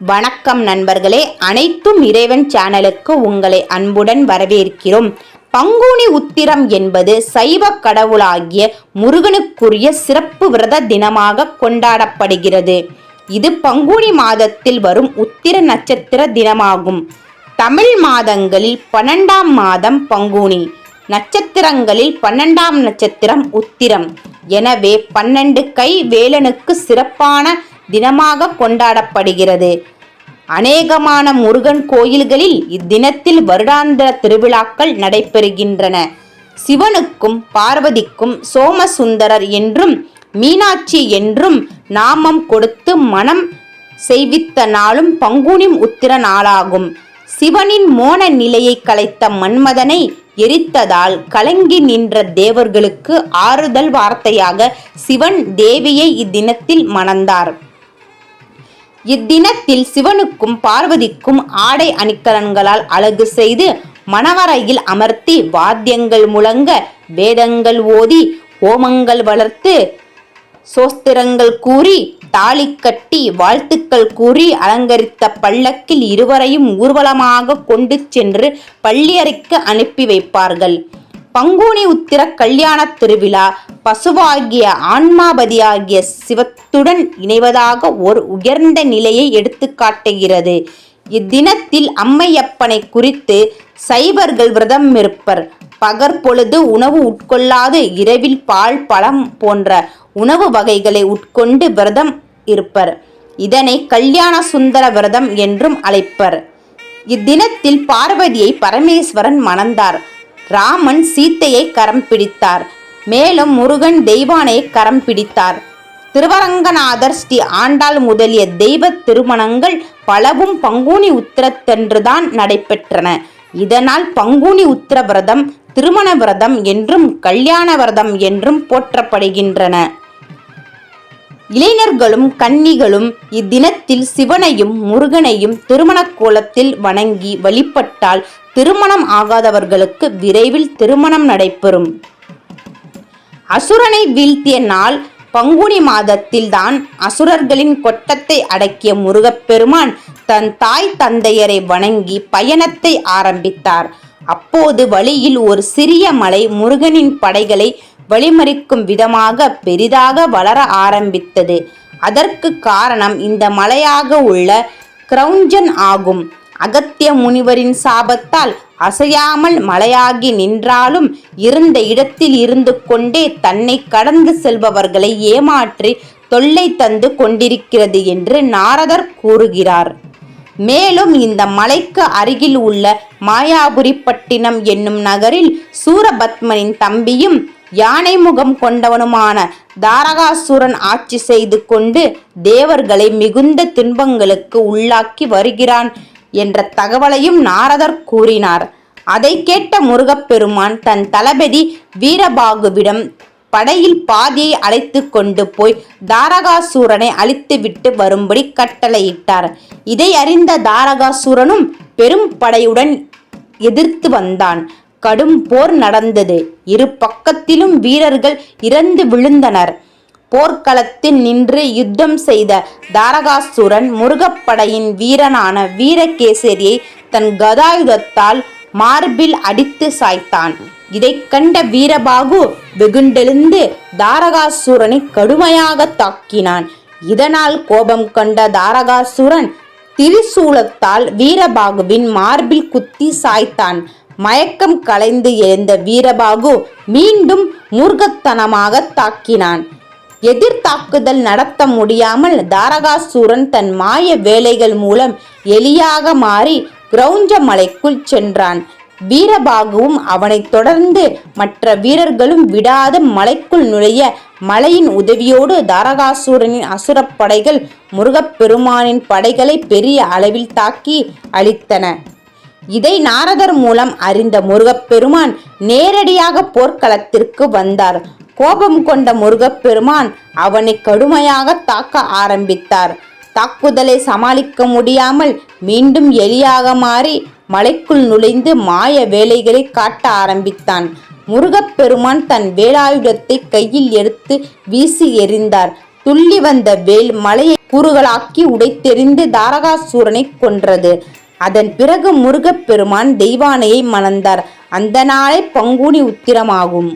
வணக்கம் நண்பர்களே அனைத்தும் இறைவன் சேனலுக்கு உங்களை அன்புடன் வரவேற்கிறோம். பங்குனி உத்திரம் என்பது சைவ கடவுளாகிய முருகனுக்குரிய சிறப்பு விரத தினமாக கொண்டாடப்படுகிறது. இது பங்குனி மாதத்தில் வரும் உத்திர நட்சத்திர தினமாகும். தமிழ் மாதங்களில் பன்னெண்டாம் மாதம் பங்குனி நட்சத்திரங்களில் பன்னெண்டாம் நட்சத்திரம் உத்திரம். எனவே பன்னெண்டு கை வேலனுக்கு சிறப்பான தினமாக கொண்டாடப்படுகிறது. அநேகமான முருகன் கோயில்களில் இத்தினத்தில் வருடாந்திர திருவிழாக்கள் நடைபெறுகின்றன. சிவனுக்கும் பார்வதிக்கும் சோமசுந்தரர் என்றும் மீனாட்சி என்றும் நாமம் கொடுத்து மனம் செய்வித்த நாளும் பங்குனி உத்திர நாளாகும். சிவனின் மோன நிலையை கலைத்த மன்மதனை எரித்ததால் கலங்கி நின்ற தேவர்களுக்கு ஆறுதல் வார்த்தையாக சிவன் தேவியை இத்தினத்தில் மணந்தார். இத்தினத்தில் சிவனுக்கும் பார்வதிக்கும் ஆடை அணிக்கலன்களால் அழகு செய்து மணவரையில் அமர்த்தி வாத்தியங்கள் முழங்க வேதங்கள் ஓதி ஹோமங்கள் வளர்த்து சோஸ்திரங்கள் கூறி தாலி கட்டி வாழ்த்துக்கள் கூறி அலங்கரித்த பல்லக்கில் இருவரையும் ஊர்வலமாக கொண்டு சென்று பள்ளியறைக்கு அனுப்பி வைப்பார்கள். பங்குனி உத்திர கல்யாண திருவிழா பசுவாகிய ஆன்மாபதியாகிய சிவத்துடன் இணைவதாக ஒரு உயர்ந்த நிலையை எடுத்துக்காட்டுகிறது இத்தினத்தில் அம்மையப்பனை குறித்து சைவர்கள் விரதம் இருப்பர். பகற்பொழுது உணவு உட்கொள்ளாது இரவில் பால் பழம் போன்ற உணவு வகைகளை உட்கொண்டு விரதம் இருப்பர். இதனை கல்யாண சுந்தர விரதம் என்றும் அழைப்பர். இத்தினத்தில் பார்வதியை பரமேஸ்வரன் மணந்தார். ராமன் சீத்தையை கரம் பிடித்தார். மேலும் முருகன் தெய்வானை கரம் பிடித்தார். திருவரங்கநாதர் ஸ்ரீ ஆண்டாள் முதலிய தெய்வ திருமணங்கள் பலவும் பங்குனி உத்திரத்தன்றுதான் நடைபெற்றன. இதனால் பங்குனி உத்திர விரதம் திருமண விரதம் என்றும் கல்யாண விரதம் என்றும் போற்றப்படுகின்றன. இளைஞர்களும் கன்னிகளும் இத்தினத்தில் சிவனையும் முருகனையும் திருமண கோலத்தில் வணங்கி வழிபட்டால் திருமணம் ஆகாதவர்களுக்கு விரைவில் திருமணம் நடைபெறும். அசுரனை வீழ்த்திய நாள் பங்குனி மாதத்தில் தான் அசுரர்களின் கொட்டத்தை அடக்கிய முருகப்பெருமான் தன் தாய் தந்தையரை வணங்கி பயணத்தை ஆரம்பித்தார். அப்போது வழியில் ஒரு சிறிய மலை முருகனின் படைகளை வழிமறிக்கும் விதமாக பெரிதாக வளர ஆரம்பித்தது. அதற்கு காரணம் இந்த மலையாக உள்ள கிரௌஞ்சன் ஆகும். அகத்திய முனிவரின் சாபத்தால் அசையாமல் மலையாகி நின்றாலும் இருந்த இடத்தில் இருந்து கொண்டே தன்னை கடந்து செல்பவர்களை ஏமாற்றி தொல்லை தந்து கொண்டிருக்கிறது என்று நாரதர் கூறுகிறார். மேலும் இந்த மலைக்கு அருகில் உள்ள மாயாபுரிப்பட்டினம் என்னும் நகரில் சூரபத்மனின் தம்பியும் யானை முகம் கொண்டவனுமான தாரகாசுரன் ஆட்சி செய்து கொண்டு தேவர்களை மிகுந்த துன்பங்களுக்கு உள்ளாக்கி வருகிறான். என்ற தகவலையும் நாரதர் கூறினார். அதை கேட்ட முருகப்பெருமான் தன் தளபதி வீரபாகுவிடம் படையில் பாதியை அழைத்து கொண்டு போய் தாரகாசூரனை அழித்துவிட்டு வரும்படி கட்டளையிட்டார். இதை அறிந்த தாரகாசூரனும் பெரும் படையுடன் எதிர்த்து வந்தான். கடும் போர் நடந்தது. இரு பக்கத்திலும் வீரர்கள் இறந்து விழுந்தனர். போர்க்களத்தில் நின்று யுத்தம் செய்த தாரகாசுரன் முருகப்படையின் வீரனான வீரகேசரியை தன் கதாயுதத்தால் மார்பில் அடித்து சாய்த்தான். இதை கண்ட வீரபாகு வெகுண்டெழுந்து தாரகாசுரனை கடுமையாக தாக்கினான். இதனால் கோபம் கண்ட தாரகாசுரன் திரிசூலத்தால் வீரபாகுவின் மார்பில் குத்தி சாய்த்தான். மயக்கம் கலைந்து எழுந்த வீரபாகு மீண்டும் மூர்க்கத்தனமாக தாக்கினான். எதிர்த்தாக்குதல் நடத்த முடியாமல் தாரகாசூரன் தன் மாய வேலைகள் மூலம் எலியாக மாறி கிரௌஞ்ச மலைக்குள் சென்றான். வீரபாகுவும் அவனைத் தொடர்ந்து மற்ற வீரர்களும் விடாத மலைக்குள் நுழைய மலையின் உதவியோடு தாரகாசூரனின் அசுரப்படைகள் முருகப்பெருமானின் படைகளை பெரிய அளவில் தாக்கி அழித்தன. இதை நாரதர் மூலம் அறிந்த முருகப்பெருமான் நேரடியாக போர்க்களத்திற்கு வந்தார். கோபம் கொண்ட முருகப்பெருமான் அவனை கடுமையாக தாக்க ஆரம்பித்தார். தாக்குதலை சமாளிக்க முடியாமல் மீண்டும் எலியாக மாறி மலைக்குள் நுழைந்து மாய வேலைகளை காட்ட ஆரம்பித்தான். முருகப்பெருமான் தன் வேலாயுதத்தை கையில் எடுத்து வீசி எறிந்தார். துள்ளி வந்த வேல் மலையை கூறுகளாக்கி உடைத்தெறிந்து தாரகாசூரனை கொன்றது. அதன் பிறகு முருகப்பெருமான் தெய்வானையை மணந்தார். அந்த நாளே பங்குனி உத்திரமாகும்.